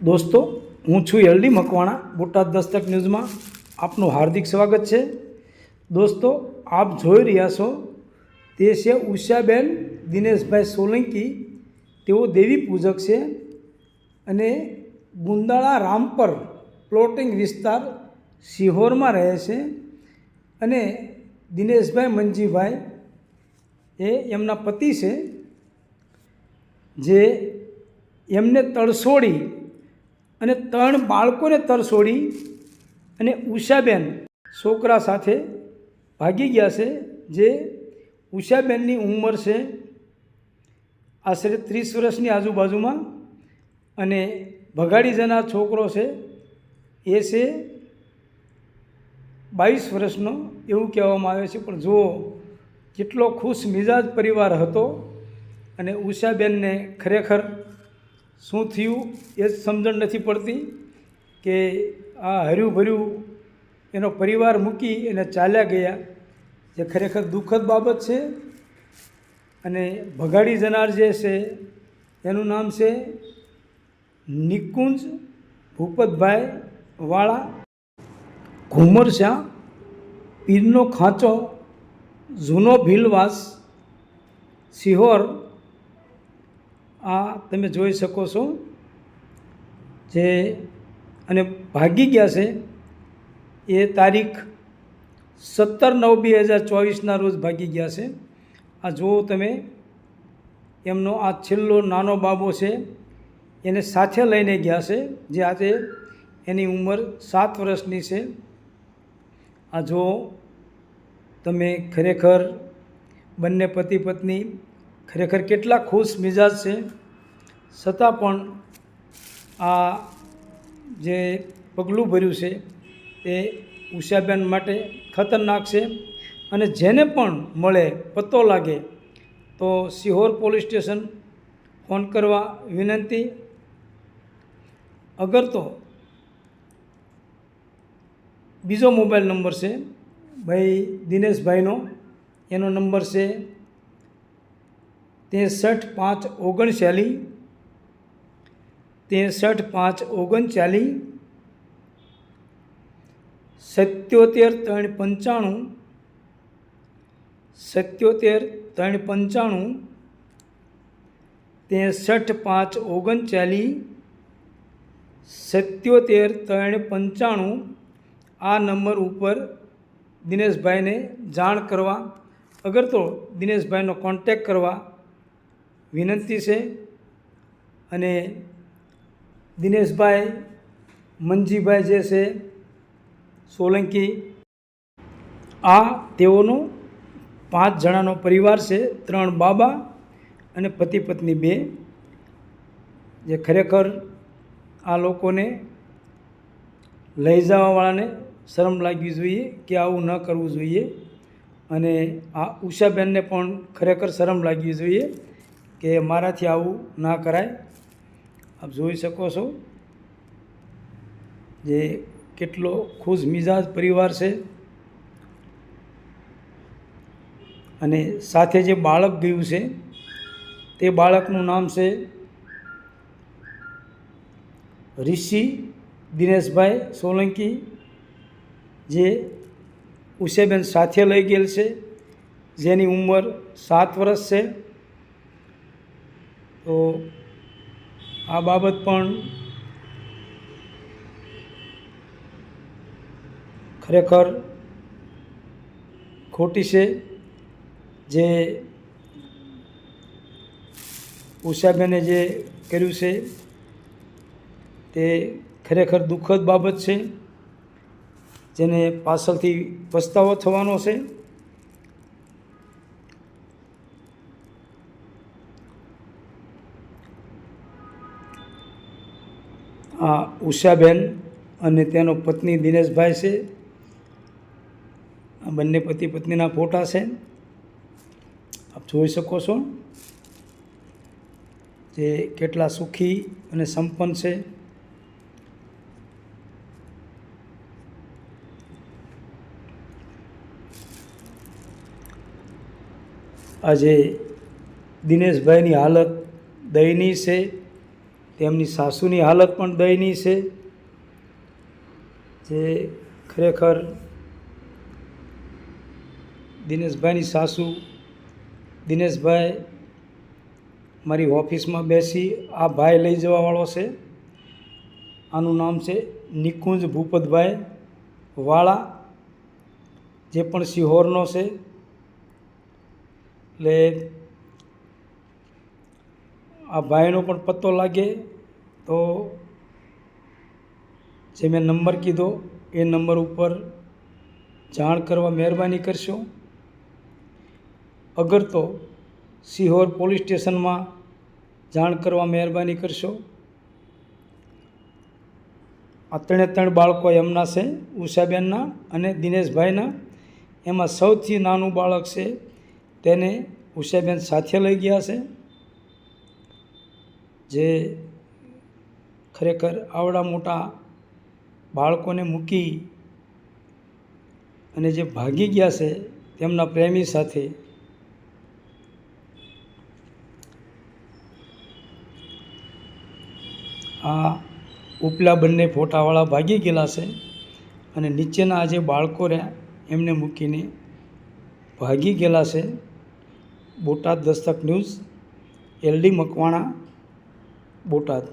દોસ્તો, હું છું એલડી મકવાણા, બોટાદ દસ્તક ન્યૂઝમાં આપનું હાર્દિક સ્વાગત છે. દોસ્તો, આપ જોઈ રહ્યા છો, તે છે ઉષાબેન દિનેશભાઈ સોલંકી. તેઓ દેવી પૂજક છે અને ગુંદાળા રામપર પ્લોટિંગ વિસ્તાર સિહોરમાં રહે છે અને દિનેશભાઈ મંજીભાઈ એ એમના પતિ છે, જે એમને તરસોડી અને ત્રણ બાળકોને તરસોડી અને ઉષાબેન છોકરા સાથે ભાગી ગયા છે, જે ઉષાબેનની ઉંમર છે આશરે ત્રીસ વર્ષની આજુબાજુમાં અને ભગાડી જનાર છોકરો છે એ છે બાવીસ વર્ષનો એવું કહેવામાં આવે છે. પણ જુઓ, કેટલો ખુશ મિજાજ પરિવાર હતો અને ઉષાબેનને ખરેખર શું થયું એ જ સમજણ નથી પડતી કે આ હર્યું ભર્યું એનો પરિવાર મૂકી એને ચાલ્યા ગયા. જે ખરેખર દુઃખદ બાબત છે અને ભગાડી જનાર જે છે, એનું નામ છે નિકુંજ ભૂપતભાઈ વાળા. ઘુમરશા પીરનો ખાંચો, જૂનો ભીલવાસ, સિહોર આ તમે જોઈ શકો છો જે અને ભાગી ગયા છે એ તારીખ સત્તર નવ બે હજાર ચોવીસના રોજ ભાગી ગયા છે. આ જુઓ તમે, એમનો આ છેલ્લો નાનો બાબો છે, એને સાથે લઈને ગયા છે, જે આજે એની ઉંમર સાત વર્ષની છે. આ જો તમે ખરેખર બંને પતિ પત્ની ખરેખર કેટલા ખુશ મિજાજ છે. છતાં પણ આ જે પગલું ભર્યું છે એ ઉષાબેન માટે ખતરનાક છે અને જેને પણ મળે પત્તો લાગે તો સિહોર પોલીસ સ્ટેશન ફોન કરવા વિનંતી. અગર તો બીજો મોબાઈલ નંબર છે. ભાઈ દિનેશભાઈનો એનો નંબર છે ત્રેસઠ પાંચ ઓગણચાલી ત્રેસઠ પાંચ ઓગણચાલી સત્યોતેર ત્રણ પંચાણું, સત્યોતેર ત્રણ પંચાણું, ત્રેસઠ પાંચ ઓગણચાલી સત્યોતેર ત્રણ પંચાણું આ નંબર ઉપર દિનેશભાઈને જાણ કરવા. અગર તો દિનેશભાઈનો કોન્ટેક કરવા. વિનંતી છે અને દિનેશભાઈ મનજીભાઈ જે છે સોલંકી, આ તેઓનો પાંચ જણાનો પરિવાર છે, ત્રણ બાબા અને પતિ પત્ની બે. જે ખરેખર આ લોકોને લઈ જવાવાળાને શરમ લાગવી જોઈએ કે આવું ન કરવું જોઈએ. અને આ ઉષાબેનને પણ ખરેખર શરમ લાગવી જોઈએ. કે મારાથી આવું ના કરાય. આપ જોઈ શકો છો જે કેટલો ખુશ મિજાજ પરિવાર છે. અને સાથે જે બાળક ગયું છે, તે બાળકનું નામ છે ઋષિ દિનેશભાઈ સોલંકી, જે ઉષેબેન સાથે લઈ ગયેલ છે, જેની ઉંમર સાત વર્ષ છે. તો આ બાબત પણ ખરેખર ખોટી છે જે ઉષાબેને જે કર્યું છે તે ખરેખર દુઃખદ બાબત છે, જેને પાછળથી પસ્તાવો થવાનો છે. આ ઉષાબેન અને તેનો પત્ની દિનેશભાઈ છે. આ બંને પતિ પત્નીના ફોટા છે. આપ જોઈ શકો છો જે કેટલા સુખી અને સંપન્ન છે. આજે દિનેશભાઈની હાલત દયનીય છે. તેમની સાસુની હાલત પણ દયનીય છે, જે ખરેખર દિનેશભાઈની સાસુ, દિનેશભાઈ મારી ઓફિસમાં બેસી આ ભાઈ લઈ જવાવાળો છે. આનું નામ છે નિકુંજ ભૂપતભાઈ વાળા, જે પણ સિહોરનો છે. એટલે આ ભાઈનો પણ પત્તો લાગે તો જે મેં નંબર કીધો, એ નંબર ઉપર જાણ કરવા મહેરબાની કરશો. અગર તો સિહોર પોલીસ સ્ટેશનમાં જાણ કરવા મહેરબાની કરશો. આ ત્રણે ત્રણ બાળકો એમના છે, ઉષાબેનના અને દિનેશભાઈના. એમાં સૌથી નાનું બાળક છે, તેને ઉષાબેન સાથે લઈ ગયા છે. જે ખરેખર આવડા મોટા બાળકોને મૂકી અને જે ભાગી ગયા છે તેમના પ્રેમી સાથે આ ઉપલા બંને ફોટાવાળા ભાગી ગયેલા છે અને નીચેના જે બાળકો રહ્યા એમને મૂકીને ભાગી ગયેલા છે Botad Dastak news L D Makwana Botad.